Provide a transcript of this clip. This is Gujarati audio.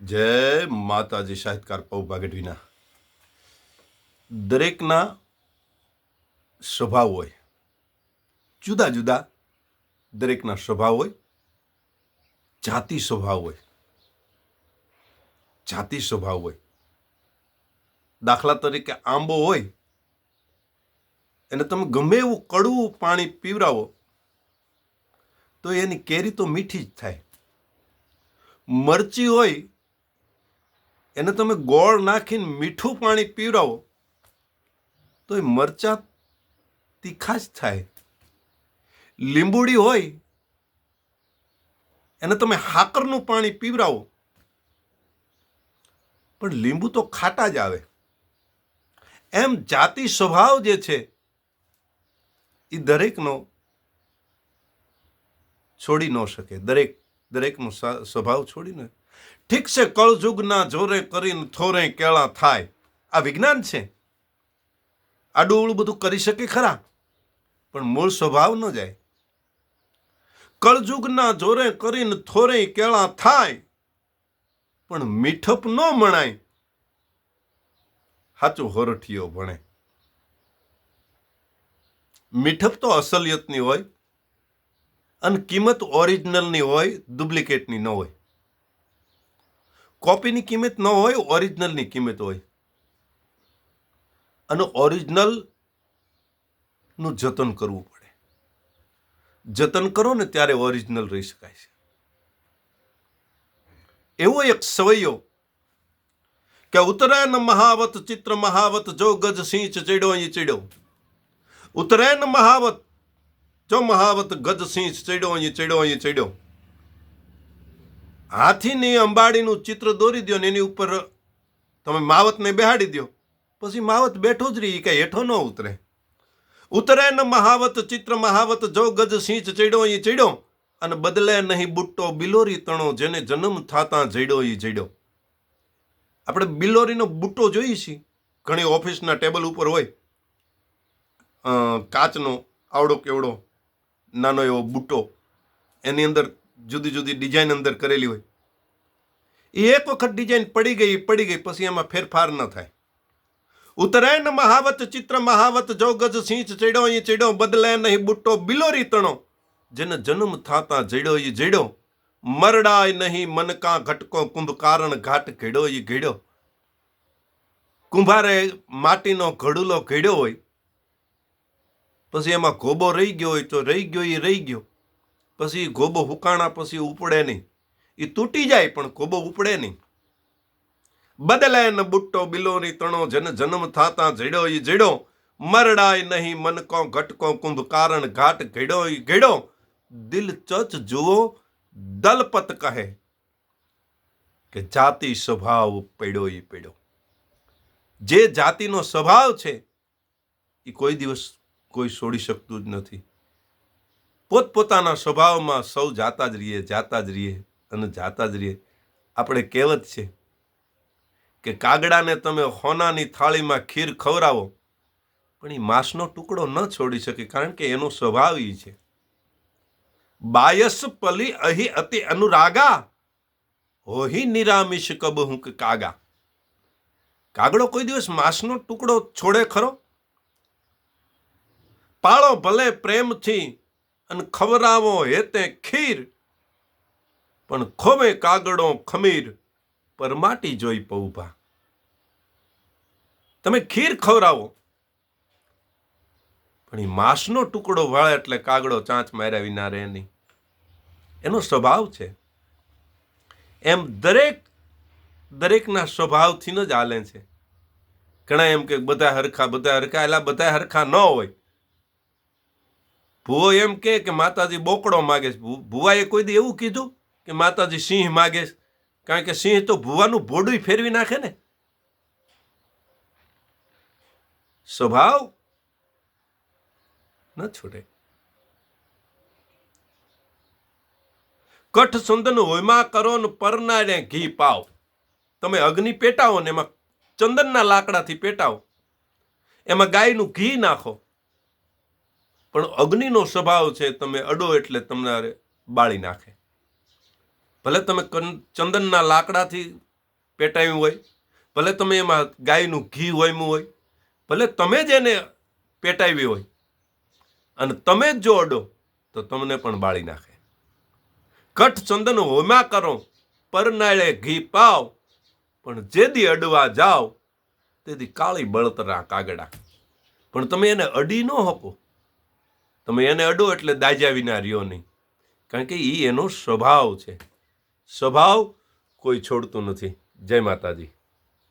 જય માતાજી, સાહિત્યકાર પૌભા ગઢવીના દરેકના સ્વભાવ હોય, જુદા જુદા દરેકના સ્વભાવ હોય, જાતિ સ્વભાવ હોય, જાતિ સ્વભાવ હોય. દાખલા તરીકે આંબો હોય, એને તમે ગમે એવું કડવું પાણી પીવરાવો તો એની કેરી તો મીઠી જ થાય. મરચી હોય એને તમે ગોળ નાખીને મીઠું પાણી પીવડાવો, તો એ મરચા તીખા જ થાય. લીંબુડી હોય, એને તમે હાકરનું પાણી પીવડાવો. પણ લીંબુ તો ખાટા જ આવે. એમ જાતિ સ્વભાવ જે છે, એ દરેકનો છોડી ન શકે. દરેક, દરેકનો સ્વભાવ છોડીને ઠીક છે, કળજુગના જોરે કરીને થોરે કેળા થાય. આ વિજ્ઞાન છે? આડું બધું કરી શકે ખરા? પણ મૂળ સ્વભાવ ન જાય. કળજુગના જોરે કરીને થોરે કેળા થાય, પણ મીઠપ ન મણાય. સાચું હોરઠીઓ ભણે. મીઠપ તો અસલિયતની હોય, અને કિંમત ઓરિજિનલની હોય ડુપ્લિકેટની ન હોય. કોપીની કિંમત ન હોય, ઓરિજિનલની કિંમત હોય. અને ઓરિજિનલનું જતન કરવું પડે. જતન કરો ને ત્યારે ઓરિજિનલ રહી શકાય છે. એવો એક સવૈયો કે ઉત્તરાયણ મહાવત, ચિત્ર મહાવત, જો ગજ સિંચ ચડ્યો, અહીં ચડ્યો. ઉત્તરાયણ મહાવત, જો મહાવત, ગજ સિંહ ચડ્યો, અહીં ચડ્યો અહીં ચડ્યો. હાથીની અંબાડીનું ચિત્ર દોરી દો ને એની ઉપર તમે માવતને બેહાડી દો પછી માવત બેઠો જ રહી કાંઈ હેઠો ન ઉતરે. ઉતરાયણ મહાવત, ચિત્ર મહાવત, જો ગજ સિંચ ચડ્યો અહીં ચડ્યો. અને બદલે નહીં બુટ્ટો બિલોરી તણો, જેને જન્મ થાતા જડ્યો એ જડ્યો. આપણે બિલોરીનો બુટ્ટો જોઈએ છીએ. ઘણી ઓફિસના ટેબલ ઉપર હોય. કાચનો આવડો કેવડો, નાનો એવો બુટ્ટો. એની અંદર જુદી જુદી ડિઝાઇન અંદર કરેલી હોય. એ એક વખત ડિઝાઇન પડી ગઈ પડી ગઈ, પછી એમાં ફેરફાર ન થાય. ઉત્તરાયણ મહાવત, ચિત્ર મહાવત જો ગજ સિંચ ચડ્યો અહીં ચડ્યો, બદલે નહીં, બુટ્ટો બિલોરી તણો જેને જન્મ થાતા જડ્યો, ઈ જડ્યો. મરડાય નહીં મનકા ઘટકો કુંભકારણ ઘાટ ઘેડો ઈ ઘેડ્યો. કુંભારે માટીનો ઘડુલો ઘેડ્યો હોય. પછી એમાં ગોબો રહી ગયો હોય, તો રહી ગયો એ રહી ગયો. પછી ગોબો હુકાણા પછી ઉપડે નહીં. એ તૂટી જાય પણ કોબો ઉપડે નહીં. બદલાય ન બુટ્ટો બિલોની તણો, જન જન્મ થાતા જડ્યો ઈ જડ્યો. મરડાય નહીં મનકો, ઘટકો, કુંભ કારણ ઘાટ ઘેડો ઈ ઘેડો દિલ ચચ જુઓ, દલપત કહે કે જાતિ સ્વભાવ પડ્યો ઈ પડ્યો જે જાતિનો સ્વભાવ છે એ કોઈ દિવસ કોઈ છોડી શકતું જ નથી. પોતપોતાના સ્વભાવમાં સૌ જાતા જ રહીએ, જાતા જ રહીએ અને જાતા જ રહીએ. આપણે કહેવત છે કે કાગડાને તમે હોનાની થાળીમાં ખીર ખવડાવો, પણ એ માંસનો ટુકડો ન છોડી શકે કારણ કે એનો સ્વભાવ એ છે. બાયસ પલી અહી અતિ અનુરાગા, હોહી નિરામિષ કબ હું કાગા. કાગડો કોઈ દિવસ માંસનો ટુકડો છોડે ખરો? પાળો ભલે પ્રેમથી અને ખવરાવો હેતે ખીર. પણ ખોમે કાગડો ખમીર, પર માટી જોઈ પૌભા. તમે ખીર ખવરાવો. પણ એ માંસનો ટુકડો વાળે એટલે કાગડો ચાંચ માર્યા વિના રહે નહીં. એનો સ્વભાવ છે. એમ દરેક, દરેકના સ્વભાવથી જ હાલે છે. ઘણા એમ કે બધા હરખા બધા હરખા એલા બધા હરખા ન હોય. ભૂવો એમ કે કે માતાજી બોકડો માગે છે. ભૂવાએ કોઈ દી એવું કીધું કે માતાજી સિંહ માગે છે. કારણ કે સિંહ તો ભૂવાનું ભોડું ફેરવી નાખે ને. સ્વભાવ ન છૂટે. કઠ સુંદન હોયમાં કરો ને પરનારે ઘી પાવ. તમે અગ્નિ પેટાવો ને એમાં ચંદનના લાકડાથી પેટાવો. એમાં ગાયનું ઘી નાખો. પણ અગ્નિનો સ્વભાવ છે, તમે અડો એટલે તમને બાળી નાખે. ભલે તમે ચંદનના લાકડાથી પેટાવ્યું હોય, ભલે તમે એમાં ગાયનું ઘી હોયમું હોય, ભલે તમે જ એને પેટાવી હોય, અને તમે જ જો અડો, તો તમને પણ બાળી નાખે. કઠ ચંદન હોમા કરો, પરનાળે ઘી પાવ, પણ જેદી અડવા જાઓ તેથી કાળી બળતરા કાગડા. પણ તમે એને અડી ન હકો તમે એને અડો એટલે દાજ્યા વિના રહ્યો નહીં. કારણ કે એ એનો સ્વભાવ છે. સ્વભાવ કોઈ છોડતું નથી. જય માતાજી.